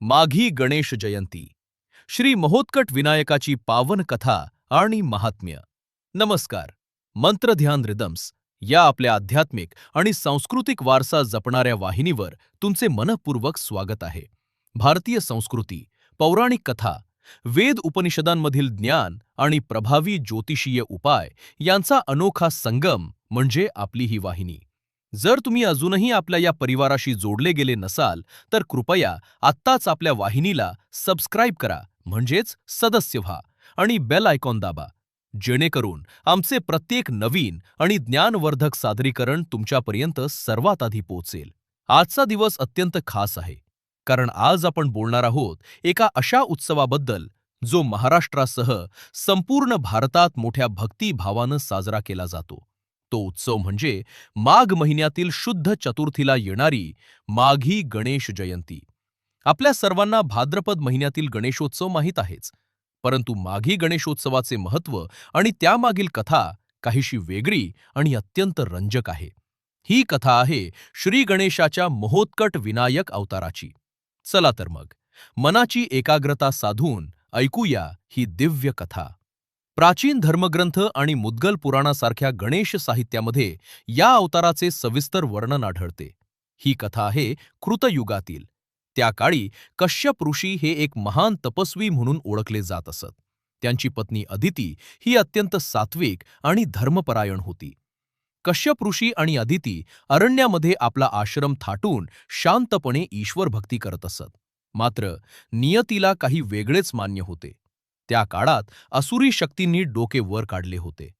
माघी गणेश जयंती. श्री महोत्कट विनायकाची पावन कथा आणि महात्म्य. नमस्कार. मंत्रध्यान रिदम्स या आपल्या आध्यात्मिक आणि सांस्कृतिक वारसा जपणाऱ्या वाहिनीवर तुमचे मनपूर्वक स्वागत आहे. भारतीय संस्कृती पौराणिक कथा वेद उपनिषदांमधील ज्ञान आणि प्रभावी ज्योतिषीय उपाय यांचा अनोखा संगम म्हणजे आपली ही वाहिनी. जर तुम्ही अजूनही आपल्या या परिवाराशी जोडले गेले नसाल तर कृपया आत्ताच आपल्या वाहिनीला सबस्क्राईब करा म्हणजेच सदस्य व्हा आणि बेल आयकॉन दाबा. जेणेकरून आमचे प्रत्येक नवीन आणि ज्ञानवर्धक सादरीकरण तुमच्यापर्यंत सर्वात आधी पोहोचेल. आजचा दिवस अत्यंत खास आहे कारण आज आपण बोलणार आहोत एका अशा उत्सवाबद्दल जो महाराष्ट्रासह संपूर्ण भारतात मोठ्या भक्तिभावानं साजरा केला जातो. तो उत्सव म्हणजे माघ महिन्यातील शुद्ध चतुर्थीला येणारी माघी गणेश जयंती. आपल्या सर्वांना भाद्रपद महिन्यातील गणेशोत्सव माहीत आहेच. परंतु माघी गणेशोत्सवाचे महत्त्व आणि त्यामागील कथा काहीशी वेगळी आणि अत्यंत रंजक आहे. ही कथा आहे श्री गणेशाच्या महोत्कट विनायक अवताराची. चला तर मग मनाची एकाग्रता साधून ऐकूया ही दिव्य कथा. प्राचीन धर्मग्रंथ आणि मुद्गल पुराणासारख्या गणेश साहित्यामध्ये या अवताराचे सविस्तर वर्णन आढळते. ही कथा आहे कृतयुगातील. त्या काळी कश्यप ऋषी हे एक महान तपस्वी म्हणून ओळखले जात असत. त्यांची पत्नी अदिती ही अत्यंत सात्विक आणि धर्मपरायण होती. कश्यप ऋषी आणि अदिती अरण्यामध्ये आपला आश्रम थाटून शांतपणे ईश्वर भक्ती करत असत. मात्र नियतीला काही वेगळेच मान्य होते. त्या काळात असुरी शक्तींनी डोके वर काढले होते.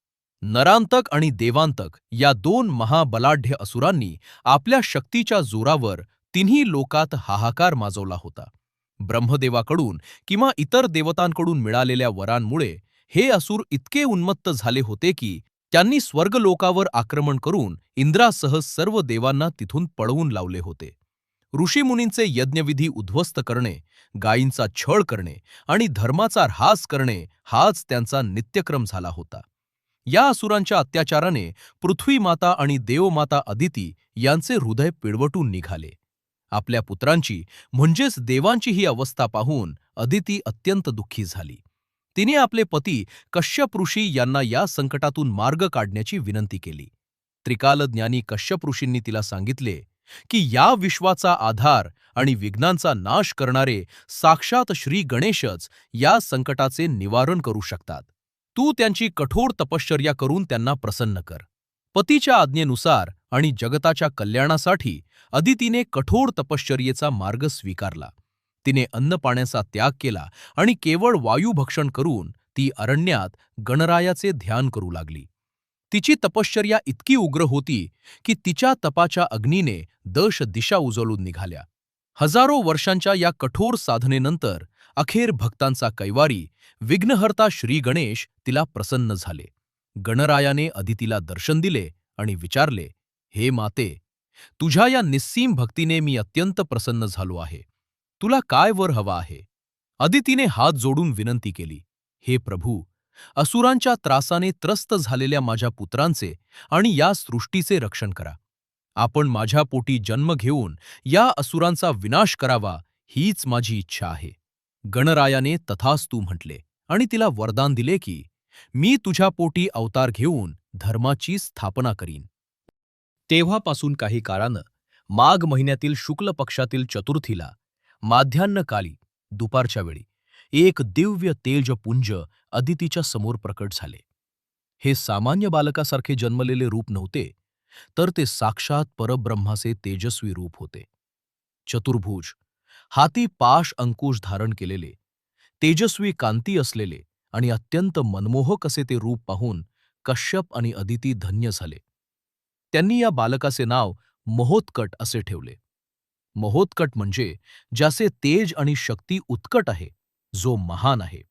नरांतक आणि देवांतक या दोन महाबलाढ्य असुरांनी आपल्या शक्तीच्या जोरावर तिन्ही लोकात हाहाकार माजवला होता. ब्रह्मदेवाकडून किंवा इतर देवतांकडून मिळालेल्या वरांमुळे हे असुर इतके उन्मत्त झाले होते की त्यांनी स्वर्गलोकावर आक्रमण करून इंद्रासह सर्व देवांना तिथून पळवून लावले होते. ऋषीमुनींचे यज्ञविधी उद्ध्वस्त करणे गायींचा छळ करणे आणि धर्माचा ऱ्हास करणे हाच त्यांचा नित्यक्रम झाला होता. या असुरांच्या अत्याचाराने पृथ्वी माता आणि देवमाता अदिती यांचे हृदय पिळवटून निघाले. आपल्या पुत्रांची म्हणजेच देवांची ही अवस्था पाहून अदिती अत्यंत दुःखी झाली. तिने आपले पती कश्यप ऋषी यांना या संकटातून मार्ग काढण्याची विनंती केली. त्रिकालज्ञानी कश्यप ऋषींनी तिला सांगितले की या विश्वाचा आधार आणि विघ्नांचा नाश करणारे साक्षात श्री गणेशच या संकटाचे निवारण करू शकतात. तू त्यांची कठोर तपश्चर्या करून त्यांना प्रसन्न कर. पतीच्या आज्ञेनुसार आणि जगताच्या कल्याणासाठी अदितीने कठोर तपश्चर्येचा मार्ग स्वीकारला. तिने अन्नपाण्याचा त्याग केला आणि केवळ वायुभक्षण करून ती अरण्यात गणरायाचे ध्यान करू लागली. तिची तपश्चर्या इतकी उग्र होती की तिच्या तपाच्या अग्नीने दश दिशा उजळून निघाल्या. हजारो वर्षांच्या या कठोर साधनेनंतर अखेर भक्तांचा कैवारी विघ्नहर्ता श्री गणेश तिला प्रसन्न झाले. गणरायाने अदितीला दर्शन दिले आणि विचारले हे माते तुझ्या या निस्सीम भक्तीने मी अत्यंत प्रसन्न झालो आहे. तुला काय वर हवा आहे? अदितीने हात जोडून विनंती केली हे प्रभू असुरांच्या त्रासाने त्रस्त झालेल्या माझ्या पुत्रांचे आणि या सृष्टीचे रक्षण करा. आपण माझ्या पोटी जन्म घेऊन या असुरांचा विनाश करावा हीच माझी इच्छा आहे. गणरायाने तथास्तू म्हटले आणि तिला वरदान दिले की मी तुझ्या पोटी अवतार घेऊन धर्माची स्थापना करीन. तेव्हापासून काही काळानं माघ महिन्यातील शुक्ल पक्षातील चतुर्थीला माध्यान्हकाली दुपारच्या वेळी एक दिव्य तेजपुंज अदितीच्या समोर प्रकट झाले. हे सामान्य बालकासारखे जन्मलेले रूप नव्हते तर ते साक्षात परब्रह्माचे तेजस्वी रूप होते. चतुर्भुज हाती पाश अंकुश धारण केलेले तेजस्वी कांती असलेले आणि अत्यंत मनमोहक असे ते रूप पाहून कश्यप आणि अदिती धन्य झाले. त्यांनी या बालकाचे नाव महोत्कट असे ठेवले. महोत्कट म्हणजे ज्याचे तेज आणि शक्ती उत्कट आहे जो महान आहे.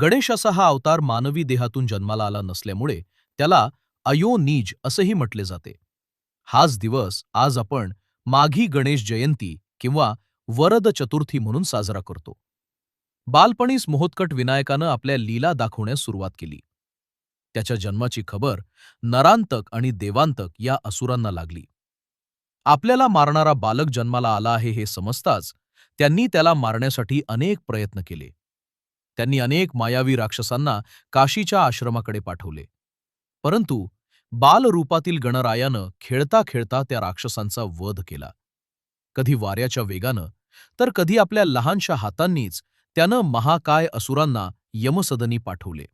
गणेश असा हा अवतार मानवी देहातून जन्माला आला नसल्यामुळे त्याला अयोनीज असंही म्हटले जाते. हाच दिवस आज आपण माघी गणेश जयंती किंवा वरद चतुर्थी म्हणून साजरा करतो. बालपणीच मोहोत्कट विनायकानं आपल्या लीला दाखवण्यास सुरुवात केली. त्याच्या जन्माची खबर नरांतक आणि देवांतक या असुरांना लागली. आपल्याला मारणारा बालक जन्माला आला आहे हे समजताच त्यांनी त्याला मारण्यासाठी अनेक प्रयत्न केले. त्यांनी अनेक मायावी राक्षसांना काशीच्या आश्रमाकडे पाठवले. परंतु बालरूपातील गणरायानं खेळता खेळता त्या राक्षसांचा वध केला. कधी वाऱ्याच्या वेगानं तर कधी आपल्या लहानशा हातांनीच त्यानं महाकाय असुरांना यमसदनी पाठवले.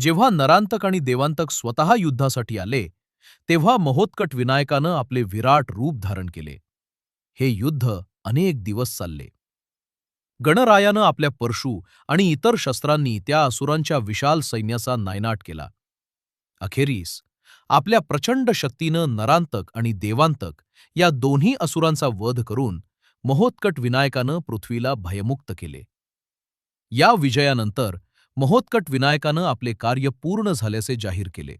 जेव्हा नरांतक आणि देवांतक स्वतः युद्धासाठी आले तेव्हा महोत्कट विनायकानं आपले विराट रूप धारण केले. हे युद्ध अनेक दिवस चालले. गणरायानं आपल्या परशू आणि इतर शस्त्रांनी त्या असुरांच्या विशाल सैन्याचा नायनाट केला. अखेरीस आपल्या प्रचंड शक्तीनं नरांतक आणि देवांतक या दोन्ही असुरांचा वध करून महोत्कट विनायकानं पृथ्वीला भयमुक्त केले. या विजयानंतर महोत्कट विनायकानं आपले कार्य पूर्ण झाल्याचे जाहीर केले.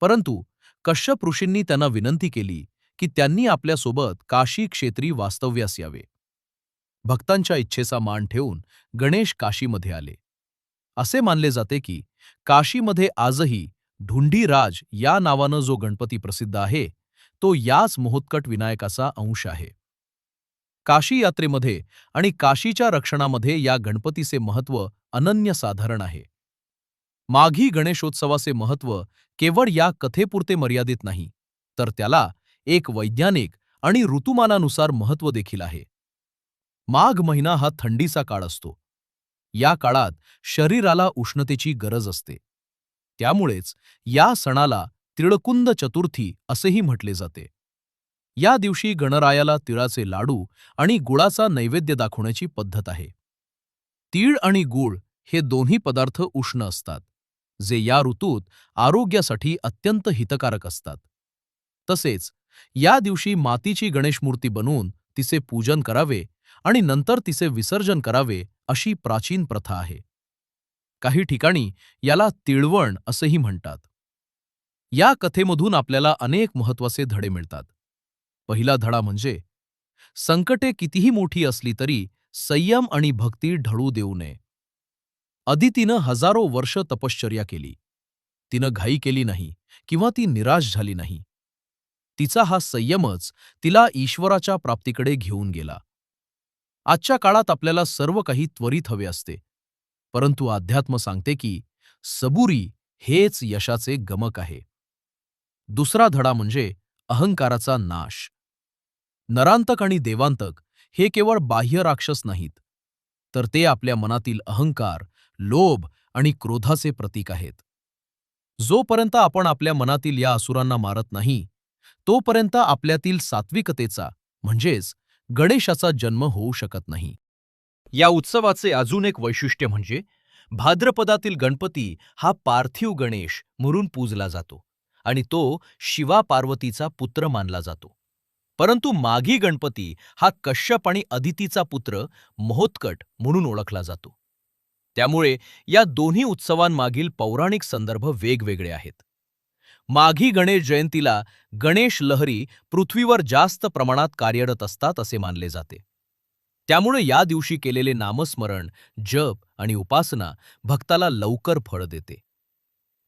परंतु कश्यप ऋषींनी त्यांना विनंती केली की त्यांनी आपल्यासोबत काशी क्षेत्री वास्तव्यास यावे. भक्तांच्या इच्छेचा मान ठेवून गणेश काशीमध्ये आले. असे मानले जाते की काशीमध्ये आजही ढुंढीराज या नावानं जो गणपती प्रसिद्ध आहे तो याच मोहोत्कट विनायकाचा अंश आहे. काशी यात्रेमध्ये आणि काशीच्या रक्षणामध्ये या गणपतीचे महत्त्व अनन्यसाधारण आहे. माघी गणेशोत्सवाचे महत्त्व केवळ या कथेपुरते मर्यादित नाही तर त्याला एक वैज्ञानिक आणि ऋतुमानानुसार महत्त्व देखील आहे. माघ महिना हा थंडीचा काळ असतो. या काळात शरीराला उष्णतेची गरज असते. त्यामुळेच या सणाला तिळकुंद चतुर्थी असेही म्हटले जाते. या दिवशी गणरायाला तिळाचे लाडू आणि गुळाचा नैवेद्य दाखवण्याची पद्धत आहे. तीळ आणि गुळ हे दोन्ही पदार्थ उष्ण असतात जे या ऋतूत आरोग्यासाठी अत्यंत हितकारक असतात. तसेच या दिवशी मातीची गणेशमूर्ती बनवून तिचे पूजन करावे आणि नंतर तिचे विसर्जन करावे अशी प्राचीन प्रथा आहे. काही ठिकाणी याला तिळवण असेही म्हणतात. या कथेमधून आपल्याला अनेक महत्त्वाचे धडे मिळतात. पहिला धडा म्हणजे संकटे कितीही मोठी असली तरी संयम आणि भक्ती ढळू देऊ नये. अदितीनं हजारो वर्ष तपश्चर्या केली. तिनं घाई केली नाही किंवा ती निराश झाली नाही. तिचा हा संयमच तिला ईश्वराच्या प्राप्तीकडे घेऊन गेला. आजच्या काळात आपल्याला सर्व काही त्वरित हवे असते. परंतु अध्यात्म सांगते की सबुरी हेच यशाचे गमक आहे. दुसरा धडा म्हणजे अहंकाराचा नाश. नरांतक आणि देवांतक हे केवळ बाह्य राक्षस नाहीत तर ते आपल्या मनातील अहंकार लोभ आणि क्रोधाचे प्रतीक आहेत. जोपर्यंत आपण आपल्या मनातील या असुरांना मारत नाही तोपर्यंत आपल्यातील सात्विकतेचा म्हणजेच गणेशाचा जन्म होऊ शकत नाही. या उत्सवाचे अजून एक वैशिष्ट्य म्हणजे भाद्रपदातील गणपती हा पार्थिव गणेश म्हणून पूजला जातो आणि तो शिवा पार्वतीचा पुत्र मानला जातो. परंतु माघी गणपती हा कश्यप आणि अदितीचा पुत्र महोत्कट म्हणून ओळखला जातो. त्यामुळे या दोन्ही उत्सवांमागील पौराणिक संदर्भ वेगवेगळे आहेत. माघी गणेश जयंतीला गणेश लहरी पृथ्वीवर जास्त प्रमाणात कार्यरत असतात असे मानले जाते. त्यामुळे या दिवशी केलेले नामस्मरण जप आणि उपासना भक्ताला लवकर फळ देते.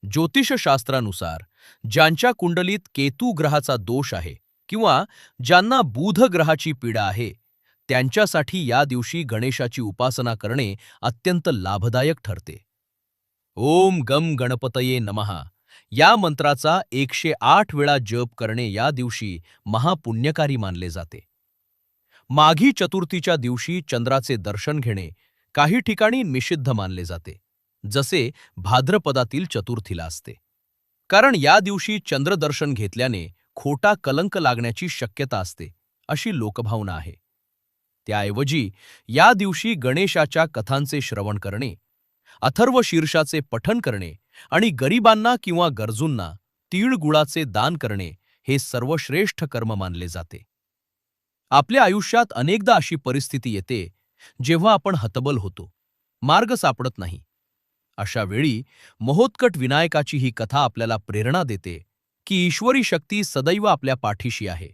ज्योतिषशास्त्रानुसार ज्यांच्या कुंडलीत केतू ग्रहाचा दोष आहे किंवा ज्यांना बुध ग्रहाची पीडा आहे त्यांच्यासाठी या दिवशी गणेशाची उपासना करणे अत्यंत लाभदायक ठरते. ओम गम गणपतये नमहा या मंत्राचा एकशे आठ वेळा जप करणे या दिवशी महापुण्यकारी मानले जाते. माघी चतुर्थीच्या दिवशी चंद्राचे दर्शन घेणे काही ठिकाणी निषिद्ध मानले जाते जसे भाद्रपदातील चतुर्थीला असते. कारण या दिवशी चंद्रदर्शन घेतल्याने खोटा कलंक लागण्याची शक्यता असते अशी लोकभावना आहे. त्याऐवजी या दिवशी गणेशाच्या कथांचे श्रवण करणे अथर्व शीर्षाचे पठन करणे आणि गरिबांना किंवा गरजूंना तीळ गुळाचे दान करणे हे सर्वश्रेष्ठ कर्म मानले जाते. आपल्या आयुष्यात अनेकदा अशी परिस्थिती येते जेव्हा आपण हतबल होतो मार्ग सापडत नाही. अशा वेळी महोत्कट विनायकाची ही कथा आपल्याला प्रेरणा देते की ईश्वरी शक्ती सदैव आपल्या पाठीशी आहे.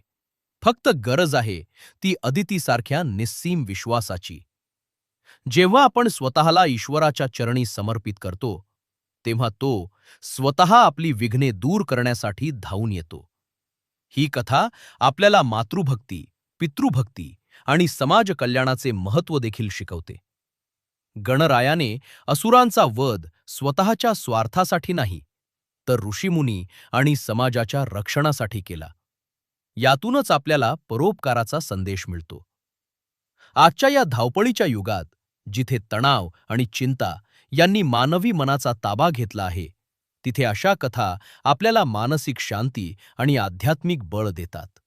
फक्त गरज आहे ती अदितीसारख्या निस्सीम विश्वासाची. जेव्हा आपण स्वतःला ईश्वराच्या चरणी समर्पित करतो तेव्हा तो स्वतः आपली विघ्ने दूर करण्यासाठी धावून येतो. ही कथा आपल्याला मातृभक्ती पितृभक्ती आणि समाज कल्याणाचे महत्त्व देखील शिकवते. गणरायाने असुरांचा वध स्वतःच्या स्वार्थासाठी नाही तर ऋषीमुनी आणि समाजाच्या रक्षणासाठी केला. यातूनच आपल्याला परोपकाराचा संदेश मिळतो. आजच्या या धावपळीच्या युगात जिथे तणाव आणि चिंता यांनी मानवी मनाचा ताबा घेतला आहे. तिथे अशा कथा आपल्याला मानसिक शांती आणि आध्यात्मिक बळ देतात.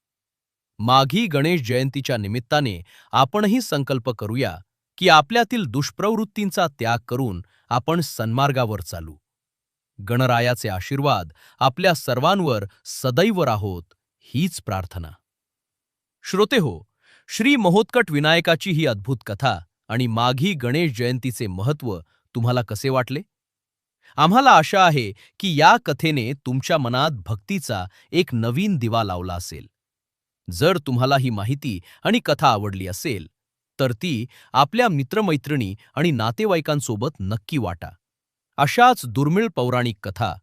माघी गणेश जयंतीच्या निमित्ताने आपणही संकल्प करूया की आपल्यातील दुष्प्रवृत्तींचा त्याग करून आपण सन्मार्गावर चालू. गणरायाचे आशीर्वाद आपल्या सर्वांवर सदैव राहोत हीच प्रार्थना. श्रोते हो श्री महोत्कट विनायकाची ही अद्भुत कथा आणि माघी गणेश जयंतीचे महत्त्व तुम्हाला कसे वाटले? आम्हाला आशा आहे की या कथेने तुमच्या मनात भक्तीचा एक नवीन दिवा लावला असेल. जर तुम्हाला ही माहिती आणि कथा आवडली असेल तर ती आपल्या मित्रमैत्रिणी आणि नातेवाईकांसोबत नक्की वाटा. अशाच दुर्मिळ पौराणिक कथा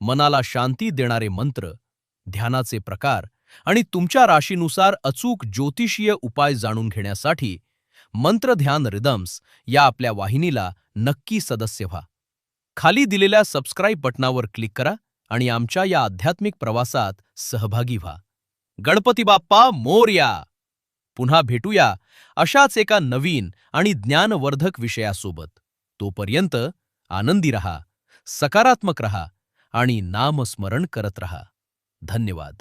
मनाला शांती देणारे मंत्र ध्यानाचे प्रकार आणि तुमच्या राशीनुसार अचूक ज्योतिषीय उपाय जाणून घेण्यासाठी मंत्रध्यान रिदम्स या आपल्या वाहिनीला नक्की सदस्य व्हा. खाली दिलेल्या सबस्क्राईब बटनावर क्लिक करा आणि आमच्या या आध्यात्मिक प्रवासात सहभागी व्हा. गणपती बाप्पा मोर्या! पुन्हा भेटूया अशाच एका नवीन आणि ज्ञानवर्धक विषयासोबत. तोपर्यंत आनंदी रहा सकारात्मक रहा आणि नामस्मरण करत रहा. धन्यवाद.